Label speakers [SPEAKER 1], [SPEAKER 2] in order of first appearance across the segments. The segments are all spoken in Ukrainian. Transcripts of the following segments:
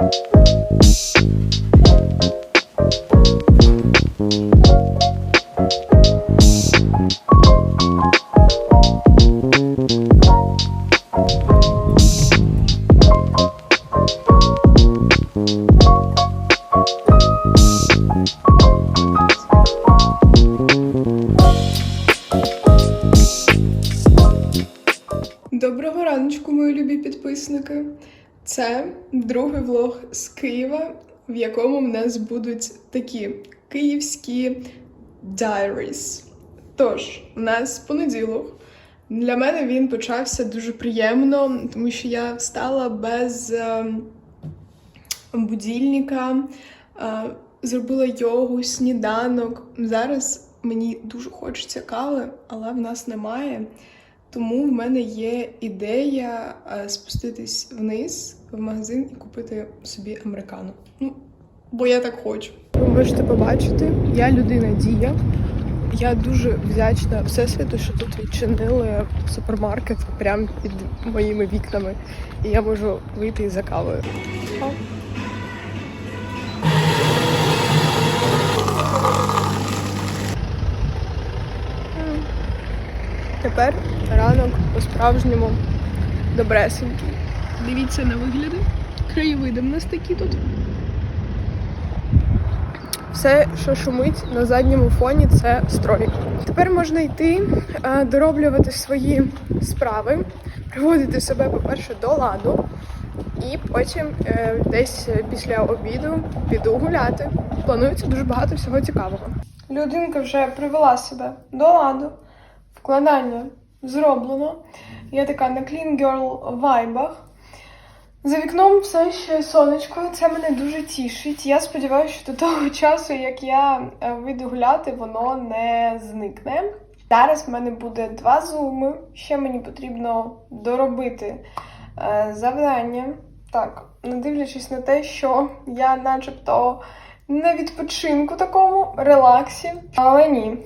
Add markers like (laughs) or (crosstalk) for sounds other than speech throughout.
[SPEAKER 1] Доброго в якому в нас будуть такі київські diaries. Тож, у нас понеділок. Для мене він почався дуже приємно, тому що я встала без ем, будильника, е, зробила йогу, сніданок. Зараз мені дуже хочеться кави, але в нас немає. Тому в мене є ідея е, спуститись вниз в магазин і купити собі американо. Ну, бо я так хочу. Ви можете побачити, я людина дія. Я дуже вдячна Всесвіту, що тут відчинили супермаркет прямо під моїми вікнами. І я можу вийти за кавою. Тепер ранок по-справжньому добресенький. Дивіться на вигляди. Краєвиди в нас такі тут. Все, що шумить на задньому фоні, це строй. Тепер можна йти, е, дороблювати свої справи, приводити себе, по-перше, до ладу, і потім е, десь після обіду піду гуляти. Планується дуже багато всього цікавого. Людинка вже привела себе до ладу. Вкладання зроблено. Я така на clean girl вайбах. За вікном все ще сонечко, це мене дуже тішить. Я сподіваюся, що до того часу, як я е, вийду гуляти, воно не зникне. Зараз в мене буде два зуми. Ще мені потрібно доробити е, завдання. Так, не дивлячись на те, що я начебто на відпочинку такому, релаксі. Але ні.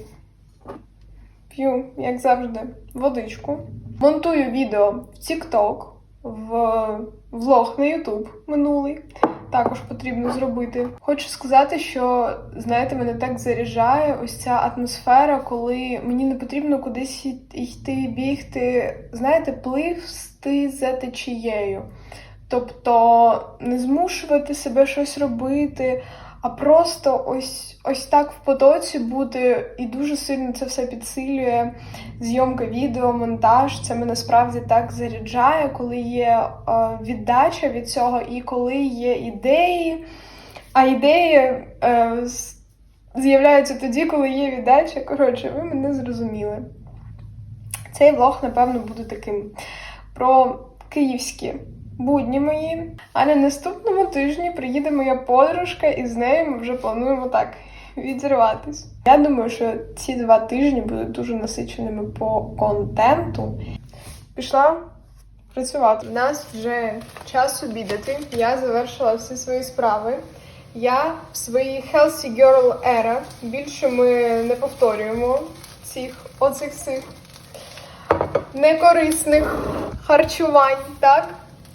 [SPEAKER 1] П'ю, як завжди, водичку. Монтую відео в TikTok, в влог на YouTube минулий. Також потрібно зробити. Хочу сказати, що знаєте, мене так заряджає ось ця атмосфера, коли мені не потрібно кудись йти, бігти. Знаєте, пливсти за течією. Тобто не змушувати себе щось робити, а просто ось ось так в потоці бути і дуже сильно це все підсилює. Зйомка відео, монтаж. Це мене справді так заряджає, коли є е, віддача від цього, і коли є ідеї. А ідеї е, з'являються тоді, коли є віддача. Коротше, ви мене зрозуміли. Цей влог, напевно, буде таким про київські будні мої. А на наступному тижні приїде моя подружка, і з нею ми вже плануємо так відірватись. Я думаю, що ці два тижні будуть дуже насиченими по контенту. Пішла працювати. У нас вже час обідати. Я завершила всі свої справи. Я в своїй healthy girl era. Більше ми не повторюємо цих оцих цих некорисних харчувань, так?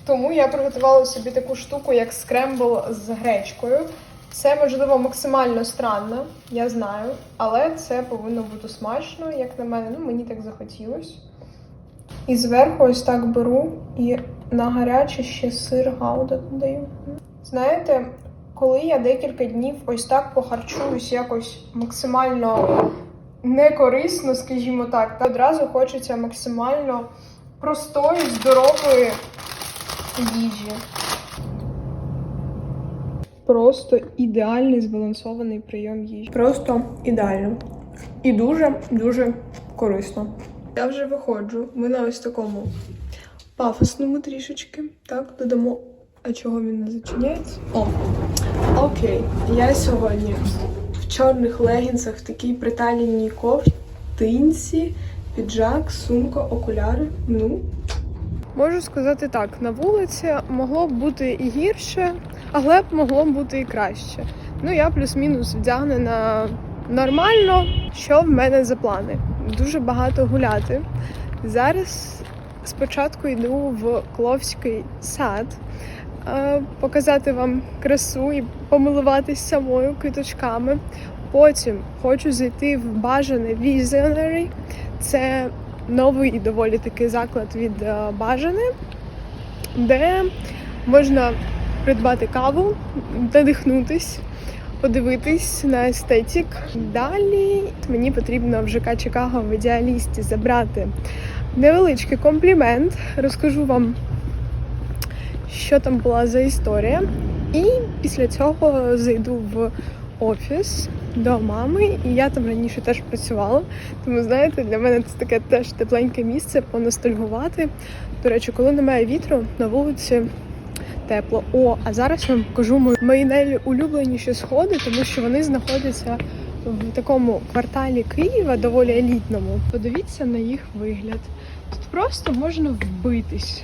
[SPEAKER 1] Тому я приготувала собі таку штуку, як скрембл з гречкою. Це можливо максимально странно, я знаю, але це повинно бути смачно, як на мене. Ну, мені так захотілося. І зверху ось так беру і на гаряче ще сир гауда додаю. Знаєте, коли я декілька днів ось так похарчуюсь якось максимально некорисно, скажімо так, та одразу хочеться максимально простої, здорової їжі. Просто ідеальний збалансований прийом їжі. Просто ідеально. І дуже-дуже корисно. Я вже виходжу. Ми на ось такому пафосному трішечки. Так, додамо. А чого він не зачиняється? О! Окей. Я сьогодні в чорних легінсах, в такій приталеній ковтинці, піджак, сумка, окуляри. Ну, Можу сказати так: на вулиці могло б бути і гірше, але б могло б бути і краще. Ну, я плюс-мінус вдягнена нормально. Що в мене за плани? Дуже багато гуляти. Зараз спочатку йду в Кловський сад. е, показати вам красу і помилуватись самою квіточками. Потім хочу зайти в бажане Visionary. Це новий доволі такий заклад від е, бажане, де можна придбати каву, надихнутись, подивитись на естетик. Далі мені потрібно в ЖК Чикаго в ідеалісті забрати невеличкий комплімент. Розкажу вам, що там була за історія. І після цього зайду в офіс до мами, і я там раніше теж працювала. Тому знаєте, для мене це таке теж тепленьке місце поностальгувати. До речі, коли немає вітру, на вулиці тепло. О, а зараз я вам покажу мої- найулюбленіші сходи, тому що вони знаходяться в такому кварталі Києва, доволі елітному. Подивіться на їх вигляд. Тут просто можна вбитись.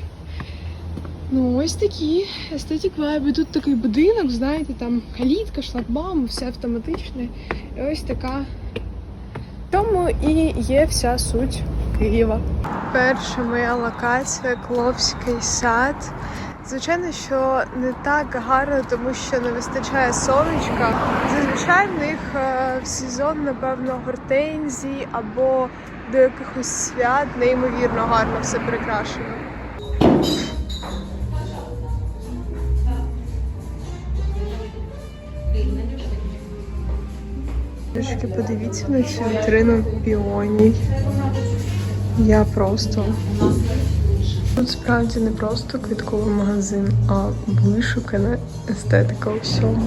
[SPEAKER 1] Ну, ось такі естетик вайби. Тут такий будинок, знаєте, там калітка, шлагбаум, все автоматичне. І ось така. Тому і є вся суть Києва. Перша моя локація Кловський сад. Звичайно, що не так гарно, тому що не вистачає сонечка. Зазвичай в них е, в сезон, напевно, гортензії або до якихось свят неймовірно гарно все прикрашено. Трішки подивіться на цю вітрину піоній. Я просто Тут справді не просто квітковий магазин, а вишукана естетика у.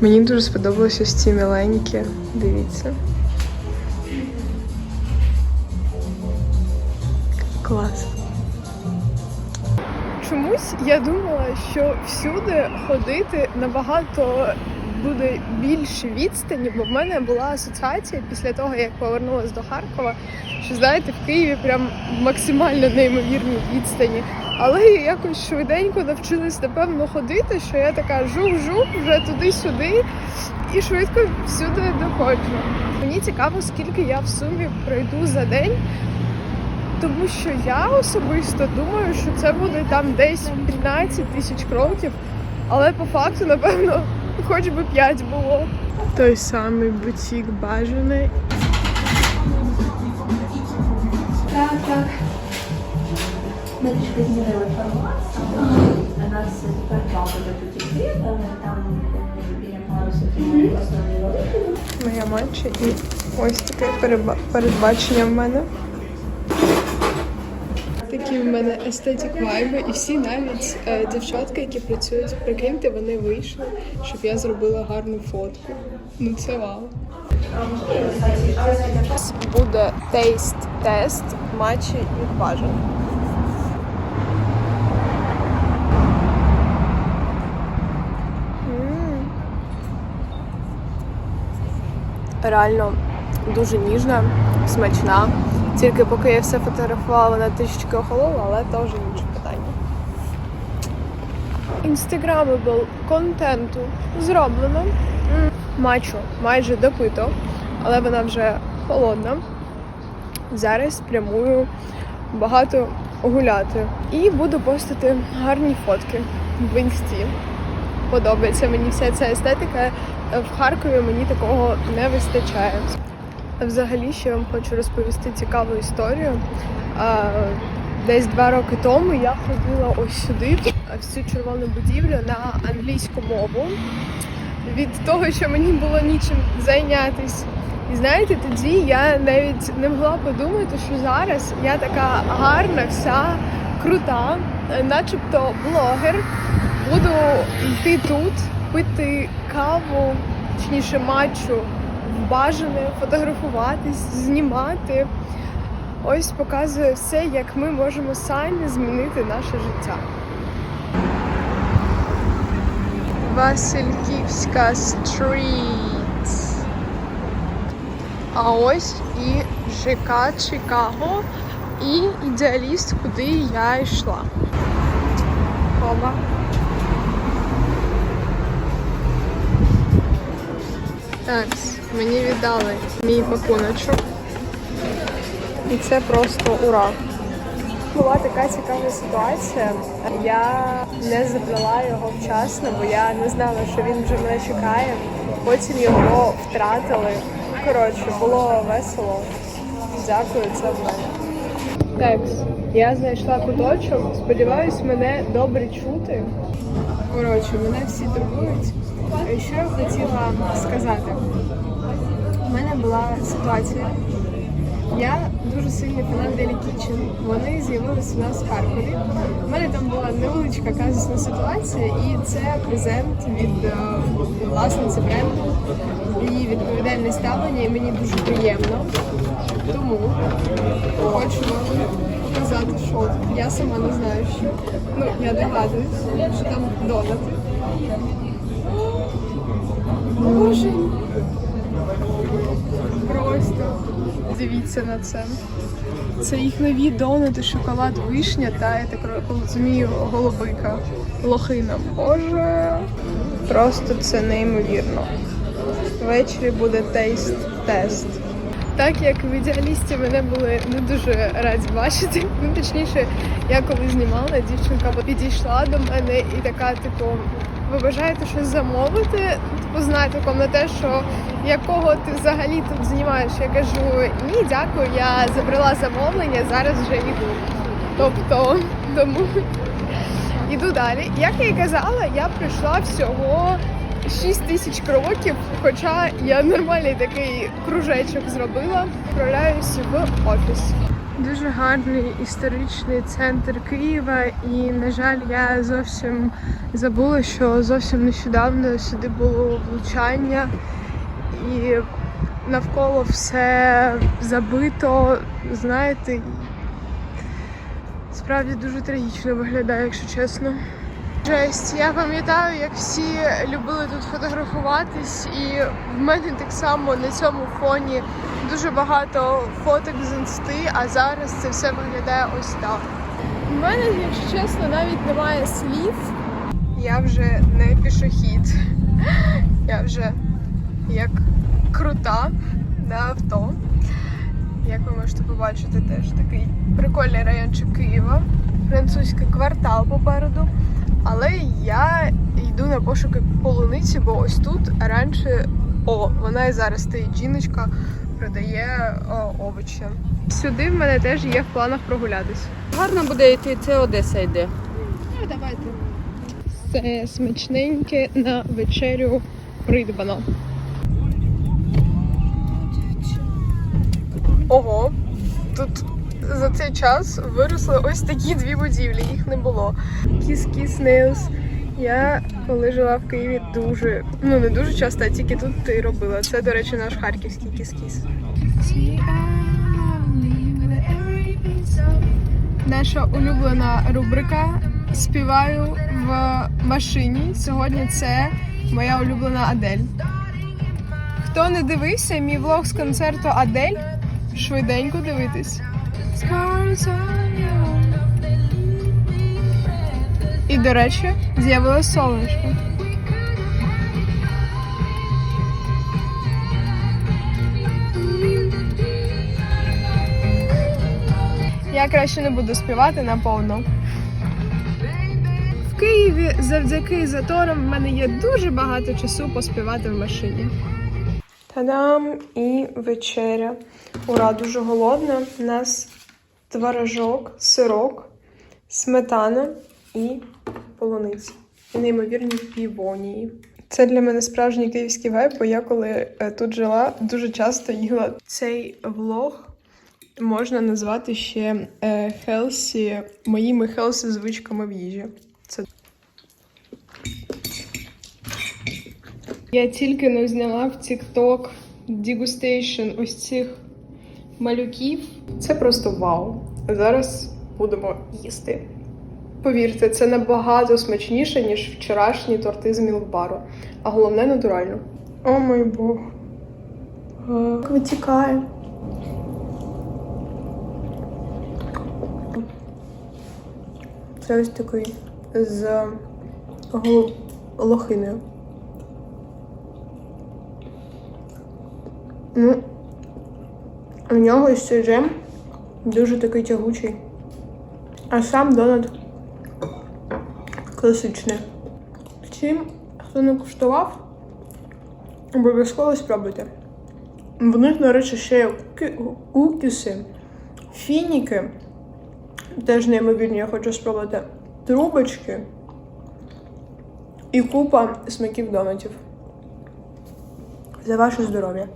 [SPEAKER 1] Мені дуже сподобалося ось ці міленькі. Дивіться. Клас. Чомусь я думала, що всюди ходити набагато буде більше відстані, бо в мене була асоціація після того, як повернулася до Харкова, що знаєте, в Києві прям максимально неймовірні відстані. Але я якось швиденько навчилась напевно ходити, що я така жух-жух, вже туди-сюди і швидко всюди доходжу. Мені цікаво, скільки я в сумі пройду за день. Тому що я особисто думаю, що це буде там десь 15 тисяч кроків, але по факту, напевно, хоч би 5 було. Той самий бутік бажаний.
[SPEAKER 2] Так, так. Ми трішки змінили формат. У нас тепер два буде бутіки, там біля парусу основний великий.
[SPEAKER 1] Моя матча і ось таке передбачення в мене. Такі в мене естетик вайби, і всі навіть е, дівчатки, які працюють, прикиньте, вони вийшли, щоб я зробила гарну фотку. Ну це вау. Буде тейст-тест матчі від бажаних. Реально дуже ніжна, смачна. Тільки поки я все фотографувала, вона трішечки охолола, але то вже інше питання. Інстаграмабл контенту зроблено. Мачу майже допито, але вона вже холодна. Зараз прямую багато гуляти. І буду постити гарні фотки в інсті. Подобається мені вся ця естетика. В Харкові мені такого не вистачає. Взагалі, ще вам хочу розповісти цікаву історію. Десь два роки тому я ходила ось сюди, в цю червону будівлю на англійську мову. Від того, що мені було нічим зайнятися. І знаєте, тоді я навіть не могла подумати, що зараз я така гарна, вся крута, начебто блогер. Буду йти тут, пити каву, точніше матчу бажане, фотографуватись, знімати. Ось показує все, як ми можемо самі змінити наше життя. Васильківська стріт. А ось і ЖК Чикаго і ідеаліст, куди я йшла. Хоба. Так, мені віддали мій пакуночок. І це просто ура. була така цікава ситуація. Я не забрала його вчасно, бо я не знала, що він вже мене чекає. Потім його втратили. Коротше, було весело. Дякую, це в мене. Текс. Я знайшла куточок. Сподіваюсь, мене добре чути. Коротше, мене всі турбують. Що я хотіла сказати? У мене була ситуація. Я дуже сильний фанат Daily Kitchen. Вони з'явилися у нас в Харкові. У мене там була невеличка казусна ситуація, і це презент від е, власниці бренду. Її відповідальне ставлення, і мені дуже приємно. Тому хочу вам що я сама не знаю, що. Ну, я догадуюсь, що там донати. Боже. Просто дивіться на це. Це їх нові донати, шоколад вишня та я так розумію, голубика. Лохина. Боже. Просто це неймовірно. Ввечері буде тейст-тест. Так як в ідеалісті мене були не дуже раді бачити. Ну, точніше, я коли знімала, дівчинка підійшла до мене і така, типу, ви бажаєте щось замовити? Типу, з натяком на те, що якого ти взагалі тут знімаєш? Я кажу, ні, дякую, я забрала замовлення, зараз вже йду. Тобто, тому (laughs) іду далі. Як я і казала, я пройшла всього 6 тисяч кроків, хоча я нормальний такий кружечок зробила. Відправляюся в офіс. Дуже гарний історичний центр Києва, і, на жаль, я зовсім забула, що зовсім нещодавно сюди було влучання, і навколо все забито. Знаєте, справді дуже трагічно виглядає, якщо чесно. Жесть, я пам'ятаю, як всі любили тут фотографуватись, і в мене так само на цьому фоні дуже багато фоток з інсти, а зараз це все виглядає ось так. У мене, якщо чесно, навіть немає слів. Я вже не пішохід. Я вже як крута на авто. Як ви можете побачити, теж такий прикольний райончик Києва, французький квартал попереду. Але я йду на пошуки полуниці, бо ось тут раніше, о, вона і зараз стоїть жіночка, продає о, овочі. Сюди в мене теж є в планах прогулятись.
[SPEAKER 3] Гарно буде йти, це Одеса йде.
[SPEAKER 1] Ну, давайте. Це смачненьке на вечерю придбано. Ого, тут за цей час виросли ось такі дві будівлі, їх не було. Кіс-кіс Nails. Я коли жила в Києві дуже, ну не дуже часто, а тільки тут і робила. Це, до речі, наш харківський кіс-кіс. Наша улюблена рубрика Співаю в машині. Сьогодні це моя улюблена Адель. Хто не дивився мій влог з концерту Адель, швиденько дивитись. І, до речі, з'явилось сонечко. Я краще не буду співати наповно. В Києві завдяки заторам в мене є дуже багато часу поспівати в машині. Та-дам! І вечеря. Ура, дуже голодна. У нас творожок, сирок, сметана і полуниця. І неймовірні півонії. Це для мене справжній київський вайб, бо я коли е, тут жила, дуже часто їла цей влог. Можна назвати ще е, хелсі моїми хелсі звичками в їжі. Це я тільки не зняла в TikTok degustation ось цих малюків. Це просто вау. Зараз будемо їсти. Повірте, це набагато смачніше, ніж вчорашні торти з мілкбару. А головне натурально. О мой Бог. Витікає. Це ось такий з лохиною. Ну, у нього ось цей джем дуже такий тягучий. А сам донат класичний. Втім, хто не куштував, обов'язково спробуйте. В них, до речі, ще є кукіси, фініки. Теж неймовірні, я хочу спробувати. Трубочки і купа смаків донатів. За ваше здоров'я.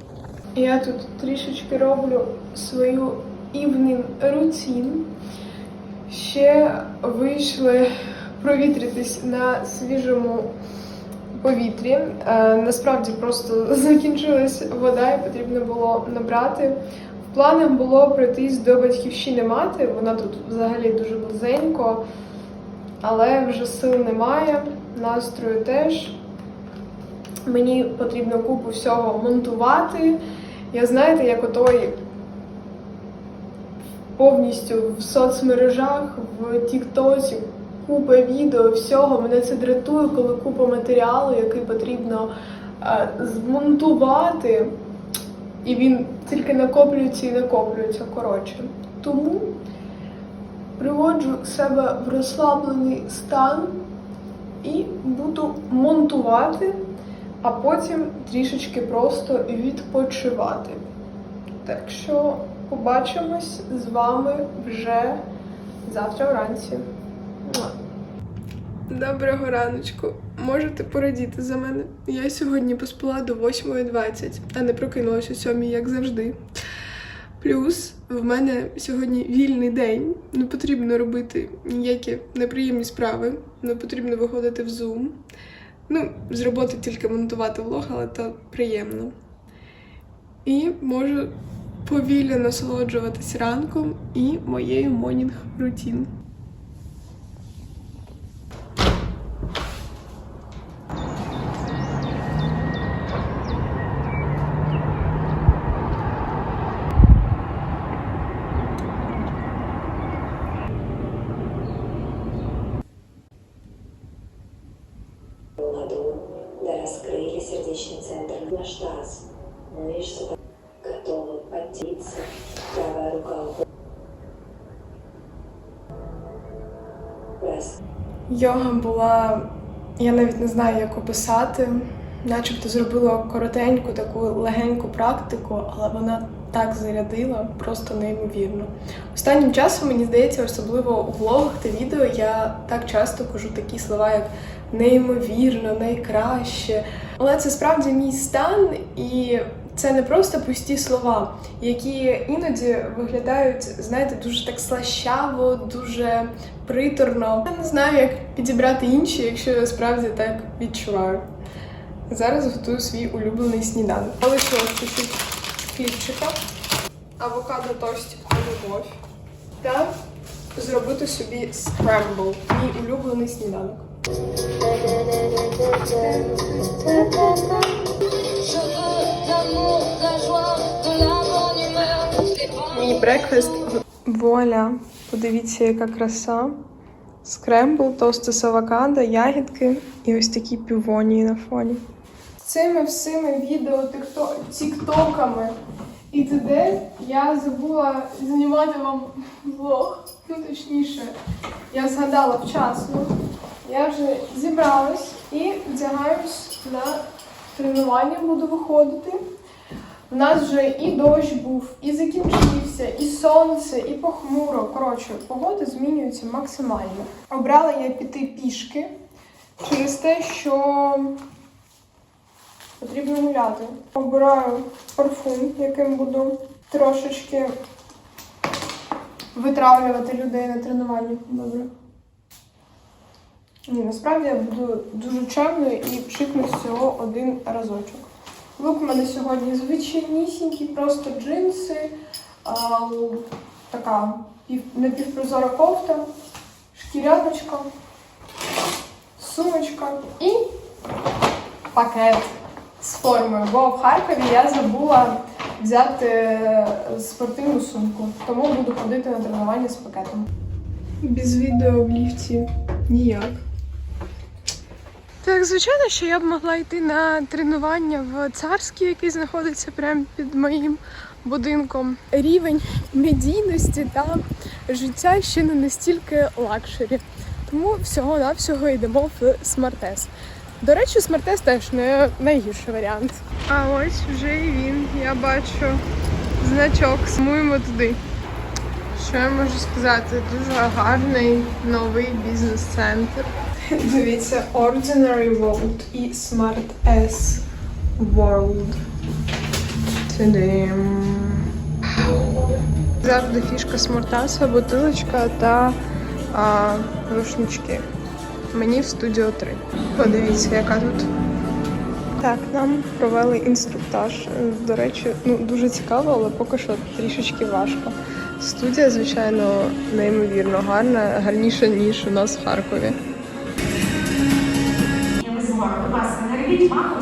[SPEAKER 1] Я тут трішечки роблю свою evening рутін. Ще вийшли провітритись на свіжому повітрі. Е, насправді просто (laughs) закінчилась вода і потрібно було набрати. В планах було пройтись до батьківщини мати, вона тут взагалі дуже близенько, але вже сил немає, настрою теж. Мені потрібно купу всього монтувати. Я знаєте, як отой повністю в соцмережах, в Тіктоці, купа відео, всього. Мене це дратує, коли купа матеріалу, який потрібно е, змонтувати, і він тільки накоплюється і накоплюється. Коротше. Тому приводжу себе в розслаблений стан і буду монтувати, а потім трішечки просто відпочивати. Так що побачимось з вами вже завтра вранці. Доброго раночку. Можете порадіти за мене. Я сьогодні поспала до 8.20, а не прокинулась о 7, як завжди. Плюс в мене сьогодні вільний день, не потрібно робити ніякі неприємні справи, не потрібно виходити в Zoom. Ну, з роботи тільки монтувати влог, але то приємно. І можу повільно насолоджуватись ранком і моєю монінг рутін.
[SPEAKER 4] да раскрыли сердечный центр наш таз. Мышцы готовы подтянуться. Правая рука уходит. Раз.
[SPEAKER 1] Йога була, я навіть не знаю, як описати. Начебто зробила коротеньку таку легеньку практику, але вона так зарядила, просто неймовірно. Останнім часом, мені здається, особливо у влогах та відео я так часто кажу такі слова, як неймовірно, найкраще. Але це справді мій стан, і це не просто пусті слова, які іноді виглядають, знаєте, дуже так слащаво, дуже приторно. Я не знаю, як підібрати інші, якщо я справді так відчуваю. Зараз готую свій улюблений сніданок. Залишила чуть-чуть хлібчика, авокадо тостик на любов та зробити собі скрембл, мій улюблений сніданок. Мій брекфест. Вуаля. Подивіться, яка краса. Скрембл, тости з авокадо, ягідки і ось такі півонії на фоні. Цими всіми відео тіктоками і т.д. я забула знімати вам влог. Ну, точніше, я згадала вчасно. Я вже зібралась і вдягаюсь на тренування, буду виходити. У нас вже і дощ був, і закінчився, і сонце, і похмуро. Коротше, погода змінюється максимально. Обрала я піти пішки через те, що потрібно гуляти. Обираю парфум, яким буду трошечки витравлювати людей на тренуванні. Добре. Ні, насправді я буду дуже чемною і пшикну всього один разочок. Лук у мене сьогодні звичайнісінький, просто джинси, а, така напівпрозора кофта, шкіряночка, сумочка і пакет з формою. Бо в Харкові я забула взяти е, спортивну сумку, тому буду ходити на тренування з пакетом. Без відео в ліфті ніяк. Так, звичайно, що я б могла йти на тренування в царський, який знаходиться прямо під моїм будинком. Рівень медійності та життя ще не настільки лакшері. Тому всього-навсього йдемо в смартес. До речі, смартес теж не найгірший варіант. А ось вже і він. Я бачу значок. Смуємо туди. Що я можу сказати? Дуже гарний новий бізнес-центр. Дивіться, Ordinary World і Smart S World. Тидим. Завжди фішка смартаса, бутилочка та а, рушнички. Мені в студіо 3. Подивіться, яка тут. Так, нам провели інструктаж. До речі, ну дуже цікаво, але поки що трішечки важко. Студія, звичайно, неймовірно гарна, гарніша, ніж у нас в Харкові.
[SPEAKER 5] Будь ласка, не робіть маху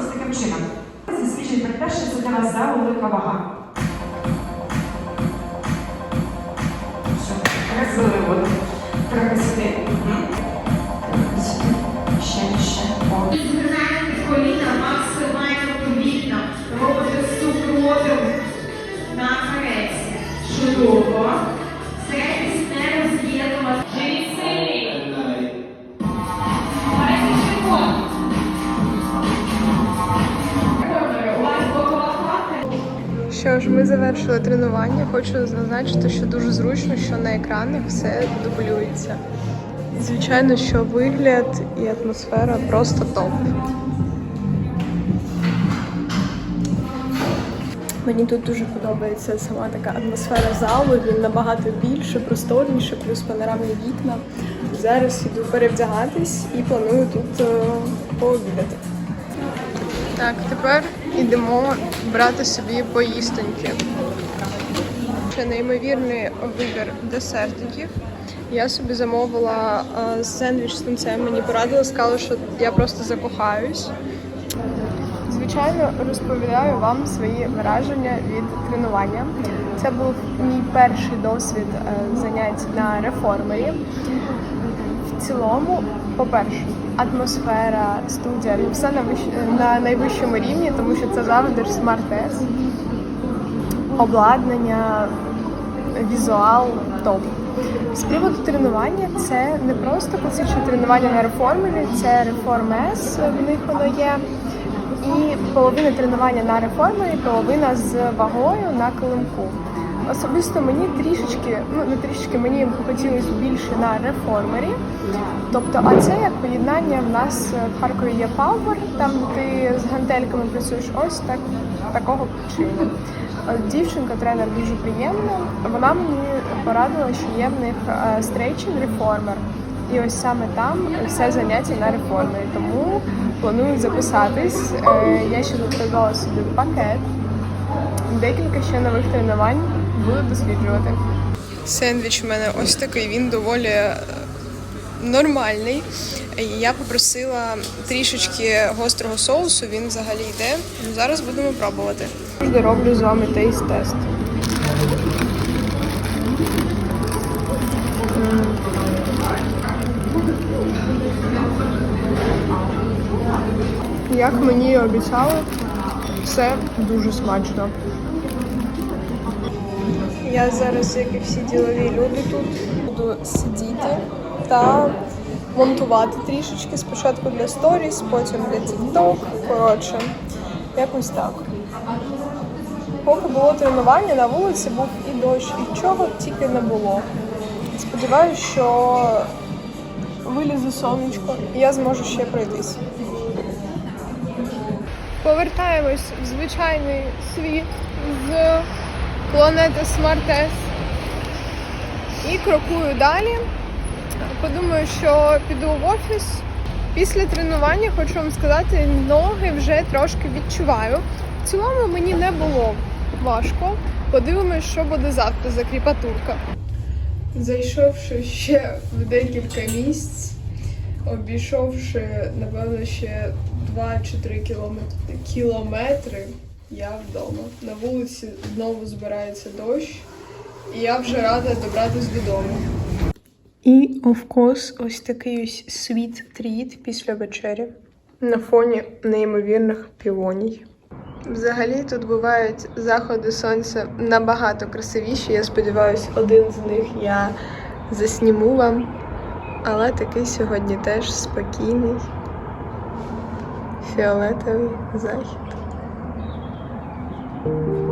[SPEAKER 5] Що
[SPEAKER 1] ж, ми завершили тренування. Хочу зазначити, що дуже зручно, що на екранах все дублюється. І, Звичайно, що вигляд і атмосфера просто топ. Мені тут дуже подобається сама така атмосфера залу. Він набагато більше, просторніше, плюс панорамні вікна. Зараз іду перевдягатись і планую тут е, пообідати. Так, тепер йдемо брати собі поїстоньки. Ще неймовірний вибір десертиків. Я собі замовила е, сендвіч з тунцем. Мені порадили, сказали, що я просто закохаюсь. Звичайно, розповідаю вам свої враження від тренування. Це був мій перший досвід е, занять на реформері. В цілому, по-перше, атмосфера, студія, ну все на, вищ- на найвищому рівні, тому що це завжди ж смарт-тест. Обладнання, візуал, топ. З приводу тренування це не просто класичне тренування на реформері, це реформ С, в них воно є. І половина тренування на реформері, половина з вагою на килимку. Особисто мені трішечки, ну не трішечки, мені хотілося більше на реформері. Тобто, а це як поєднання в нас в Харкові є Power, там ти з гантельками працюєш ось так такого чину. Дівчинка, тренер дуже приємна. Вона мені порадила, що є в них е, стрейчинг реформер. І ось саме там все заняття на реформері. Тому планую записатись. Е, Я ще додала собі пакет. Декілька ще нових тренувань буду досліджувати. Сендвіч у мене ось такий, він доволі е, нормальний. Я попросила трішечки гострого соусу, він взагалі йде. Зараз будемо пробувати. Завжди роблю з вами тейст-тест. Як мені і обіцяли, все дуже смачно. Я зараз, як і всі ділові люди тут, буду сидіти та монтувати трішечки. Спочатку для сторіс, потім для TikTok. Коротше, якось так. Поки було тренування, на вулиці був і дощ, і чого тільки не було. Сподіваюсь, що вилізе сонечко, і я зможу ще пройтись. Повертаємось в звичайний світ з планети Смартес. І крокую далі. Подумаю, що піду в офіс. Після тренування хочу вам сказати, ноги вже трошки відчуваю. В цілому мені не було важко. Подивимось, що буде завтра за кріпатурка. Зайшовши ще в декілька місць, обійшовши, напевно, ще 2 чи 3 кілометри, кілометри, я вдома. На вулиці знову збирається дощ, і я вже рада добратись додому. І, course, ось такий ось sweet treat після вечері на фоні неймовірних півоній. Взагалі тут бувають заходи сонця набагато красивіші. Я сподіваюся, один з них я засніму вам. Але такий сьогодні теж спокійний, фіолетовий захід. Thank you.